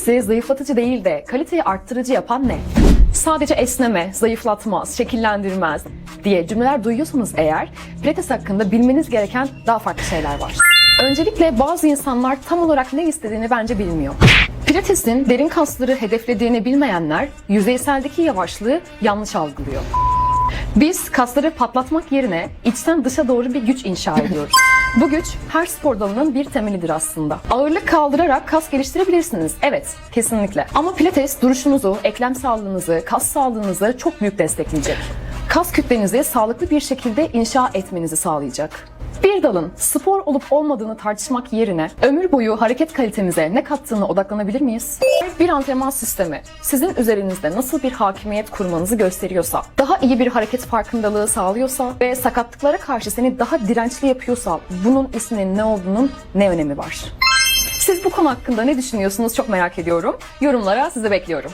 Pilatesi zayıflatıcı değil de kaliteyi arttırıcı yapan ne? Sadece esneme, zayıflatmaz, şekillendirmez diye cümleler duyuyorsanız eğer Pilates hakkında bilmeniz gereken daha farklı şeyler var. Öncelikle bazı insanlar tam olarak ne istediğini bence bilmiyor. Pilates'in derin kasları hedeflediğini bilmeyenler yüzeyseldeki yavaşlığı yanlış algılıyor. Biz kasları patlatmak yerine içten dışa doğru bir güç inşa ediyoruz. Bu güç her spor dalının bir temelidir aslında. Ağırlık kaldırarak kas geliştirebilirsiniz. Evet, kesinlikle. Ama pilates duruşunuzu, eklem sağlığınızı, kas sağlığınızı çok büyük destekleyecek. Kas kütlenizi sağlıklı bir şekilde inşa etmenizi sağlayacak. Bir dalın spor olup olmadığını tartışmak yerine ömür boyu hareket kalitemize ne kattığını odaklanabilir miyiz? Bir antrenman sistemi sizin üzerinizde nasıl bir hakimiyet kurmanızı gösteriyorsa, daha iyi bir hareket farkındalığı sağlıyorsa ve sakatlıklara karşı seni daha dirençli yapıyorsa bunun isminin ne olduğunun ne önemi var? Siz bu konu hakkında ne düşünüyorsunuz çok merak ediyorum. Yorumlara sizi bekliyorum.